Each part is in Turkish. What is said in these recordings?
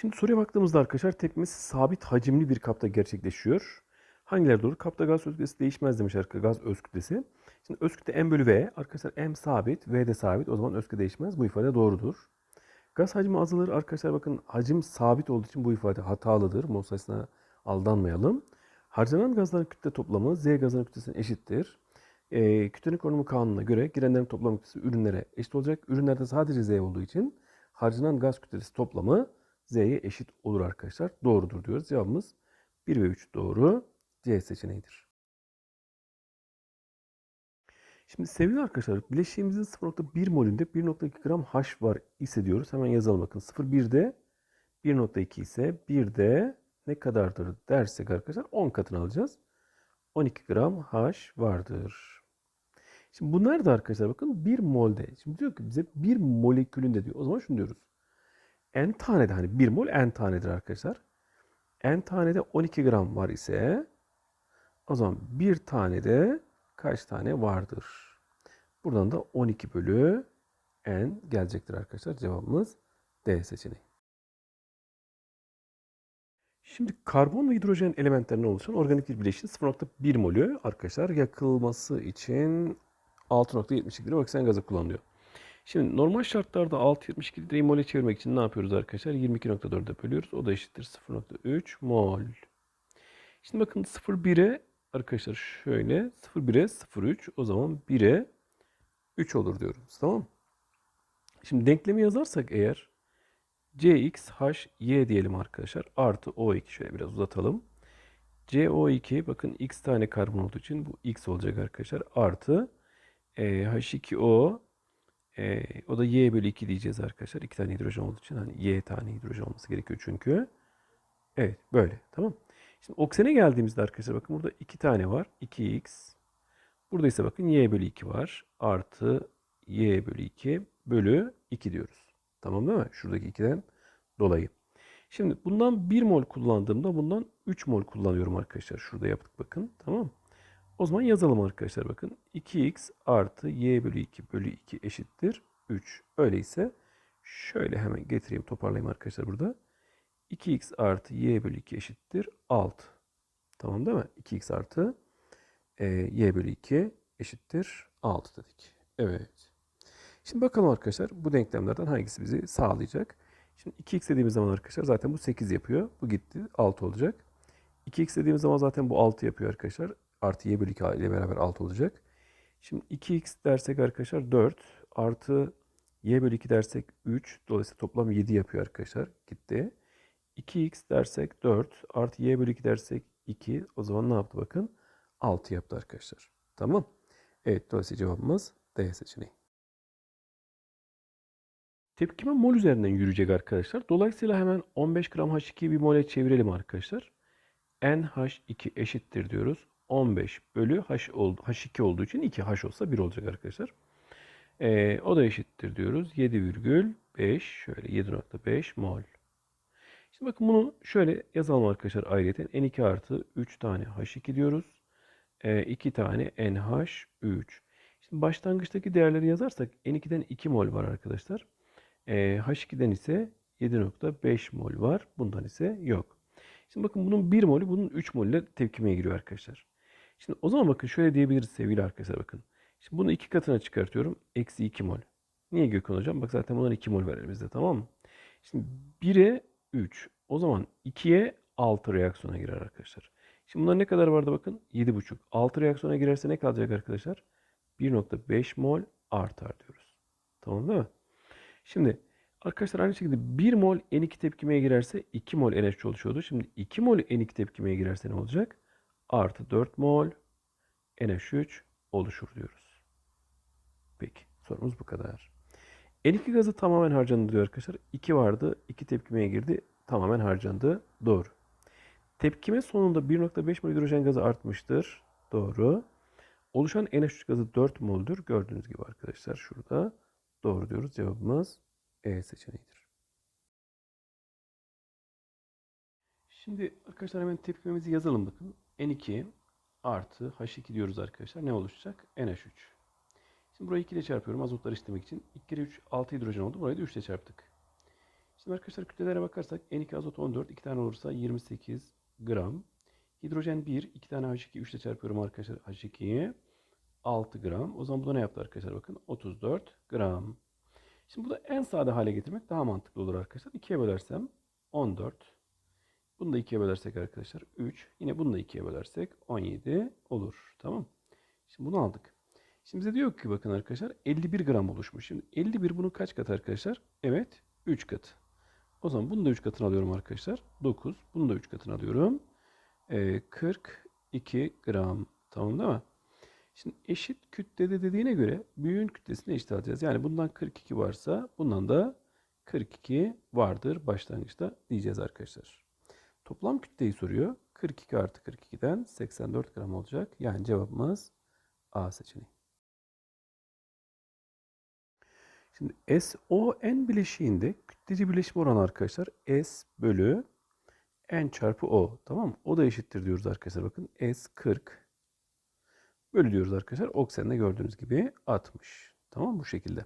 Şimdi soruya baktığımızda arkadaşlar tepkimesi sabit hacimli bir kapta gerçekleşiyor. Hangileri doğru? Kapta gaz öz kütlesi değişmez demiş arkadaşlar gaz öz kütlesi. Şimdi öz kütle m bölü v. Arkadaşlar m sabit, v de sabit. O zaman öz kütle değişmez. Bu ifade doğrudur. Gaz hacmi azalır. Arkadaşlar bakın hacim sabit olduğu için bu ifade hatalıdır. Mol aldanmayalım. Harcanan gazların kütle toplamı z gazının kütlesine eşittir. E, kütlenin korunumu kanununa göre girenlerin toplam kütlesi ürünlere eşit olacak. Ürünlerde sadece z olduğu için harcanan gaz kütlesi toplamı z'ye eşit olur arkadaşlar. Doğrudur diyoruz. Cevabımız 1 ve 3 doğru. C seçeneğidir. Şimdi sevgili arkadaşlar bileşiğimizin 0.1 molünde 1.2 gram H var ise diyoruz. Hemen yazalım bakın. 0.1'de 1.2 ise 1'de ne kadardır dersek arkadaşlar 10 katını alacağız. 12 gram H vardır. Şimdi bu nerede arkadaşlar bakın 1 molde. Şimdi diyor ki bize 1 molekülünde diyor. O zaman şunu diyoruz. N tane de hani 1 mol N tanedir arkadaşlar. N tane de 12 gram var ise o zaman bir tane de kaç tane vardır? Buradan da 12 bölü N gelecektir arkadaşlar. Cevabımız D seçeneği. Şimdi karbon ve hidrojen elementlerinden oluşan organik bir bileşiğin 0.1 molü arkadaşlar yakılması için 6.72 litre oksijen gazı kullanılıyor. Şimdi normal şartlarda 6.72 litreyi mole çevirmek için ne yapıyoruz arkadaşlar? 22.4'e bölüyoruz. O da eşittir 0.3 mol. Şimdi bakın 0.1'e arkadaşlar şöyle 0.1'e 0.3 o zaman 1'e 3 olur diyoruz. Tamam Şimdi denklemi yazarsak eğer CXHY diyelim arkadaşlar. Artı O2 şöyle biraz uzatalım. CO2 bakın X tane karbon olduğu için bu X olacak arkadaşlar. Artı e, H2O e, o da Y bölü 2 diyeceğiz arkadaşlar. İki tane hidrojen olduğu için hani Y tane hidrojen olması gerekiyor çünkü. Evet böyle tamam. Şimdi oksene geldiğimizde arkadaşlar bakın burada iki tane var. 2x. Burada ise bakın y bölü 2 var. Artı y bölü 2 bölü 2 diyoruz. Tamam değil mi? Şuradaki 2'den dolayı. Şimdi bundan 1 mol kullandığımda bundan 3 mol kullanıyorum arkadaşlar. Şurada yaptık bakın. Tamam O zaman yazalım arkadaşlar bakın. 2x artı y bölü 2 bölü 2 eşittir 3. Öyleyse şöyle hemen getireyim toparlayayım arkadaşlar burada. 2x artı y bölü 2 eşittir 6. Tamam değil mi? 2x artı e, y bölü 2 eşittir 6 dedik. Evet. Şimdi bakalım arkadaşlar bu denklemlerden hangisi bizi sağlayacak? Şimdi 2x dediğimiz zaman arkadaşlar zaten bu 8 yapıyor. Bu gitti 6 olacak. 2x dediğimiz zaman zaten bu 6 yapıyor arkadaşlar. Artı y bölü 2 ile beraber 6 olacak. Şimdi 2x dersek arkadaşlar 4 artı y bölü 2 dersek 3. Dolayısıyla toplam 7 yapıyor arkadaşlar. Gitti. 2x dersek 4 artı y bölü 2 dersek 2. O zaman ne yaptı bakın? 6 yaptı arkadaşlar. Tamam. Evet dolayısıyla cevabımız D seçeneği. Tepkime mol üzerinden yürüyecek arkadaşlar. Dolayısıyla hemen 15 gram H2'yi bir mole çevirelim arkadaşlar. NH2 eşittir diyoruz. 15 bölü H oldu, H2 olduğu için 2 H olsa 1 olacak arkadaşlar. Ee, o da eşittir diyoruz. 7,5 şöyle 7,5 mol. Şimdi bakın bunu şöyle yazalım arkadaşlar ayrıyeten. N2 artı 3 tane H2 diyoruz. E, 2 tane NH3. Şimdi başlangıçtaki değerleri yazarsak N2'den 2 mol var arkadaşlar. E, H2'den ise 7.5 mol var. Bundan ise yok. Şimdi bakın bunun 1 molü bunun 3 mol ile tepkimeye giriyor arkadaşlar. Şimdi o zaman bakın şöyle diyebiliriz sevgili arkadaşlar bakın. Şimdi bunu iki katına çıkartıyorum. Eksi 2 mol. Niye Gökhan hocam? Bak zaten bundan 2 mol var elimizde tamam mı? Şimdi 1'e 3. O zaman 2'ye 6 reaksiyona girer arkadaşlar. Şimdi bunlar ne kadar vardı bakın? 7,5. 6 reaksiyona girerse ne kalacak arkadaşlar? 1.5 mol artar diyoruz. Tamam değil mi? Şimdi arkadaşlar aynı şekilde 1 mol N2 tepkimeye girerse 2 mol NH3 oluşuyordu. Şimdi 2 mol N2 tepkimeye girerse ne olacak? Artı 4 mol NH3 oluşur diyoruz. Peki sorumuz bu kadar. N2 gazı tamamen harcandı diyor arkadaşlar. 2 vardı. 2 tepkimeye girdi. Tamamen harcandı. Doğru. Tepkime sonunda 1.5 mol hidrojen gazı artmıştır. Doğru. Oluşan NH3 gazı 4 mol'dur. Gördüğünüz gibi arkadaşlar şurada. Doğru diyoruz. Cevabımız E seçeneğidir. Şimdi arkadaşlar hemen tepkimemizi yazalım bakın. N2 artı H2 diyoruz arkadaşlar. Ne oluşacak? NH3. Şimdi burayı 2 ile çarpıyorum azotları işlemek için. 2 kere 3 6 hidrojen oldu. Burayı da 3 ile çarptık. Şimdi arkadaşlar kütlelere bakarsak N2 azot 14, 2 tane olursa 28 gram. Hidrojen 1, 2 tane H2, 3 ile çarpıyorum arkadaşlar H2'yi. 6 gram. O zaman bu da ne yaptı arkadaşlar bakın 34 gram. Şimdi bu da en sade hale getirmek daha mantıklı olur arkadaşlar. 2'ye bölersem 14. Bunu da 2'ye bölersek arkadaşlar 3. Yine bunu da 2'ye bölersek 17 olur. Tamam. Şimdi bunu aldık. Şimdi bize diyor ki bakın arkadaşlar 51 gram oluşmuş. Şimdi 51 bunun kaç katı arkadaşlar? Evet 3 katı. O zaman bunu da 3 katını alıyorum arkadaşlar. 9. Bunu da 3 katını alıyorum. Ee, 42 gram. Tamam değil mi? Şimdi eşit kütlede dediğine göre büyüğün kütlesini eşit alacağız. Yani bundan 42 varsa bundan da 42 vardır başlangıçta diyeceğiz arkadaşlar. Toplam kütleyi soruyor. 42 artı 42'den 84 gram olacak. Yani cevabımız A seçeneği. Şimdi SON bileşiğinde kütleci birleşim oranı arkadaşlar S bölü N çarpı O. Tamam mı? O da eşittir diyoruz arkadaşlar. Bakın S 40 bölü diyoruz arkadaşlar. Oksende gördüğünüz gibi 60. Tamam? Bu şekilde.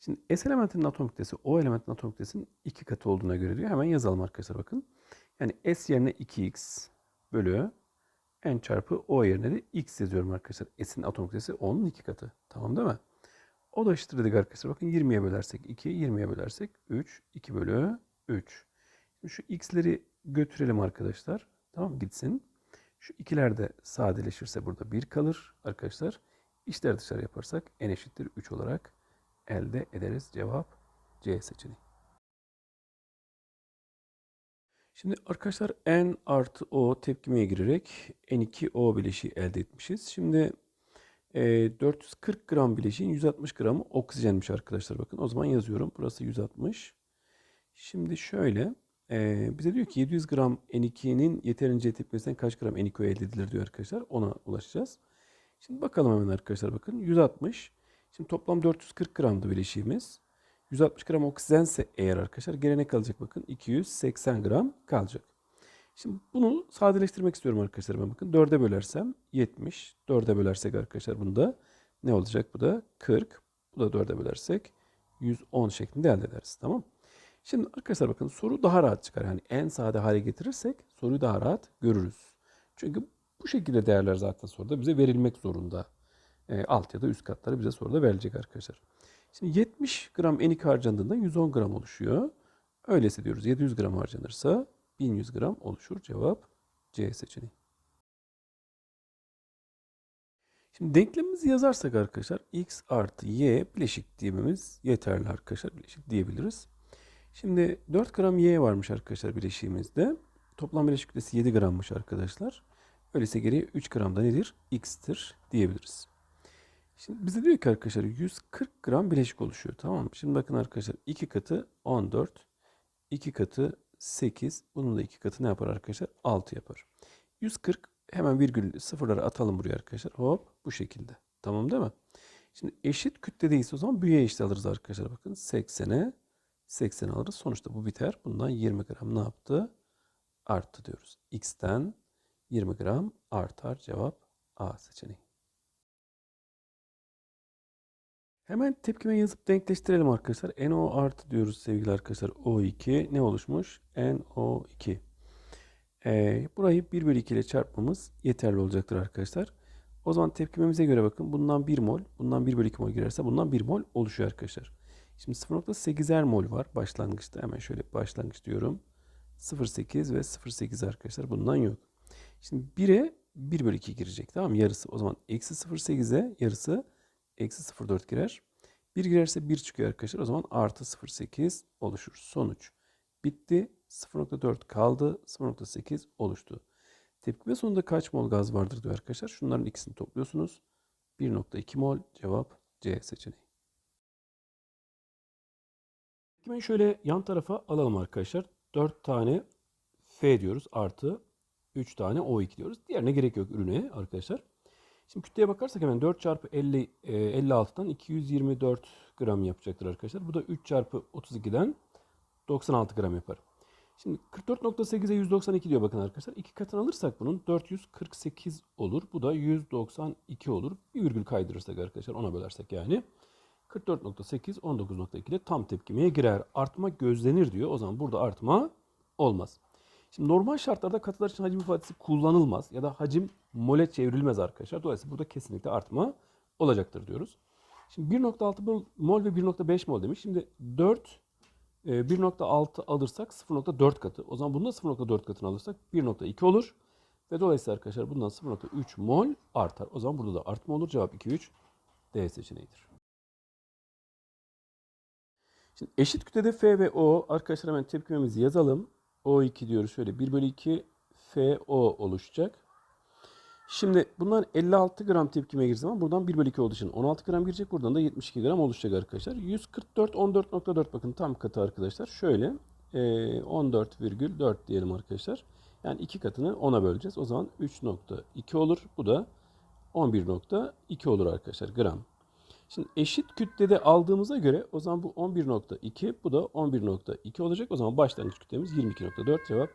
Şimdi S elementinin atom kütlesi O elementinin atom kütlesinin iki katı olduğuna göre diyor. Hemen yazalım arkadaşlar bakın. Yani S yerine 2x bölü N çarpı O yerine de x yazıyorum arkadaşlar. S'in atom kütlesi O'nun iki katı. Tamam değil mi? O da eşittir dedik arkadaşlar. Bakın 20'ye bölersek 2, 20'ye bölersek 3, 2 bölü 3. Şimdi şu x'leri götürelim arkadaşlar. Tamam gitsin. Şu ikiler de sadeleşirse burada 1 kalır arkadaşlar. İşler dışarı yaparsak n eşittir 3 olarak elde ederiz. Cevap C seçeneği. Şimdi arkadaşlar n artı o tepkimeye girerek n2o bileşiği elde etmişiz. Şimdi e, 440 gram bileşiğin 160 gramı oksijenmiş arkadaşlar. Bakın o zaman yazıyorum. Burası 160. Şimdi şöyle e, bize diyor ki 700 gram N2'nin yeterince tepkimesinden kaç gram N2O elde edilir diyor arkadaşlar. Ona ulaşacağız. Şimdi bakalım hemen arkadaşlar bakın 160. Şimdi toplam 440 gramdı bileşiğimiz. 160 gram oksijense eğer arkadaşlar gene ne kalacak bakın 280 gram kalacak. Şimdi bunu sadeleştirmek istiyorum arkadaşlar ben bakın 4'e bölersem 70. 4'e bölersek arkadaşlar bunda ne olacak bu da 40. Bu da 4'e bölersek 110 şeklinde elde ederiz tamam Şimdi arkadaşlar bakın soru daha rahat çıkar. Yani en sade hale getirirsek soruyu daha rahat görürüz. Çünkü bu şekilde değerler zaten soruda bize verilmek zorunda. E, alt ya da üst katları bize soruda verilecek arkadaşlar. Şimdi 70 gram enik harcandığında 110 gram oluşuyor. Öyleyse diyoruz 700 gram harcanırsa 1100 gram oluşur. Cevap C seçeneği. Şimdi denklemimizi yazarsak arkadaşlar x artı y bileşik diyememiz yeterli arkadaşlar. Bileşik diyebiliriz. Şimdi 4 gram y varmış arkadaşlar bileşiğimizde. Toplam bileşik kütlesi 7 grammış arkadaşlar. Öyleyse geriye 3 gram da nedir? x'tir diyebiliriz. Şimdi bize diyor ki arkadaşlar 140 gram bileşik oluşuyor. Tamam mı? Şimdi bakın arkadaşlar 2 katı 14, 2 katı 8. Bunun da 2 katı ne yapar arkadaşlar? 6 yapar. 140 hemen virgül sıfırları atalım buraya arkadaşlar. Hop bu şekilde. Tamam değil mi? Şimdi eşit kütledeyse o zaman büyüye eşit alırız arkadaşlar. Bakın 80'e 80 alırız. Sonuçta bu biter. Bundan 20 gram ne yaptı? Arttı diyoruz. X'ten 20 gram artar. Cevap A seçeneği. Hemen tepkime yazıp denkleştirelim arkadaşlar. NO artı diyoruz sevgili arkadaşlar. O2 ne oluşmuş? NO2. Ee, burayı 1 bölü 2 ile çarpmamız yeterli olacaktır arkadaşlar. O zaman tepkimemize göre bakın. Bundan 1 mol, bundan 1 bölü 2 mol girerse bundan 1 mol oluşuyor arkadaşlar. Şimdi 0.8'er mol var başlangıçta. Hemen şöyle başlangıç diyorum. 0.8 ve 0.8 arkadaşlar bundan yok. Şimdi 1'e 1 bölü 2 girecek tamam mı? Yarısı o zaman eksi 0.8'e yarısı eksi 0.4 girer. 1 girerse 1 çıkıyor arkadaşlar. O zaman artı 0.8 oluşur. Sonuç bitti. 0.4 kaldı. 0.8 oluştu. Tepkime sonunda kaç mol gaz vardır diyor arkadaşlar. Şunların ikisini topluyorsunuz. 1.2 mol cevap C seçeneği. Tepkimeyi şöyle yan tarafa alalım arkadaşlar. 4 tane F diyoruz artı 3 tane O2 diyoruz. Diğerine gerek yok ürüne arkadaşlar. Şimdi kütleye bakarsak hemen 4 çarpı 50, e, 56'dan 224 gram yapacaktır arkadaşlar. Bu da 3 çarpı 32'den 96 gram yapar. Şimdi 44.8'e 192 diyor bakın arkadaşlar. İki katını alırsak bunun 448 olur. Bu da 192 olur. Bir virgül kaydırırsak arkadaşlar ona bölersek yani. 44.8 19.2 ile tam tepkimeye girer. Artma gözlenir diyor. O zaman burada artma olmaz. Şimdi normal şartlarda katılar için hacim ifadesi kullanılmaz ya da hacim mole çevrilmez arkadaşlar. Dolayısıyla burada kesinlikle artma olacaktır diyoruz. Şimdi 1.6 mol ve 1.5 mol demiş. Şimdi 4 e, 1.6 alırsak 0.4 katı. O zaman bunda 0.4 katını alırsak 1.2 olur. Ve dolayısıyla arkadaşlar bundan 0.3 mol artar. O zaman burada da artma olur. Cevap 2, 3 D seçeneğidir. Şimdi eşit kütlede F ve O. Arkadaşlar hemen tepkimemizi yazalım. O2 diyoruz şöyle 1 bölü 2 FO oluşacak. Şimdi bundan 56 gram tepkime girdiği zaman buradan 1 bölü 2 olduğu için 16 gram girecek. Buradan da 72 gram oluşacak arkadaşlar. 144 14.4 bakın tam katı arkadaşlar. Şöyle e, 14,4 diyelim arkadaşlar. Yani 2 katını 10'a böleceğiz. O zaman 3.2 olur. Bu da 11.2 olur arkadaşlar gram. Şimdi eşit kütlede aldığımıza göre o zaman bu 11.2 bu da 11.2 olacak. O zaman başlangıç kütlemiz 22.4 cevap.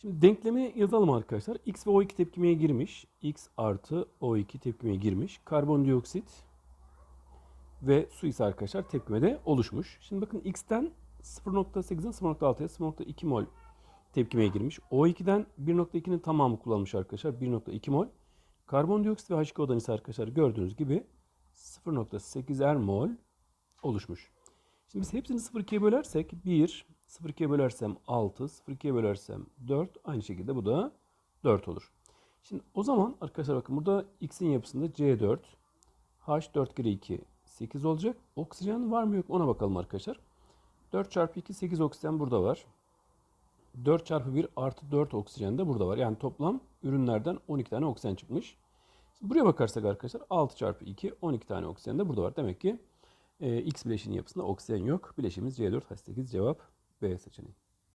Şimdi denklemi yazalım arkadaşlar. X ve O2 tepkimeye girmiş. X artı O2 tepkimeye girmiş. Karbondioksit ve su ise arkadaşlar tepkimede oluşmuş. Şimdi bakın X'ten 0.8'den 0.6'ya 0.2 mol tepkimeye girmiş. O2'den 1.2'nin tamamı kullanmış arkadaşlar. 1.2 mol. Karbondioksit ve H2O'dan ise arkadaşlar gördüğünüz gibi 0.8'er mol oluşmuş. Şimdi biz hepsini 0.2'ye bölersek 1, 0.2'ye bölersem 6, 0.2'ye bölersem 4. Aynı şekilde bu da 4 olur. Şimdi o zaman arkadaşlar bakın burada X'in yapısında C4, H4 kere 2, 8 olacak. Oksijen var mı yok ona bakalım arkadaşlar. 4 çarpı 2, 8 oksijen burada var. 4 çarpı 1 artı 4 oksijen de burada var. Yani toplam ürünlerden 12 tane oksijen çıkmış. Buraya bakarsak arkadaşlar 6 çarpı 2 12 tane oksijen de burada var. Demek ki e, X bileşiğinin yapısında oksijen yok. Bileşiğimiz C4H8 cevap B seçeneği.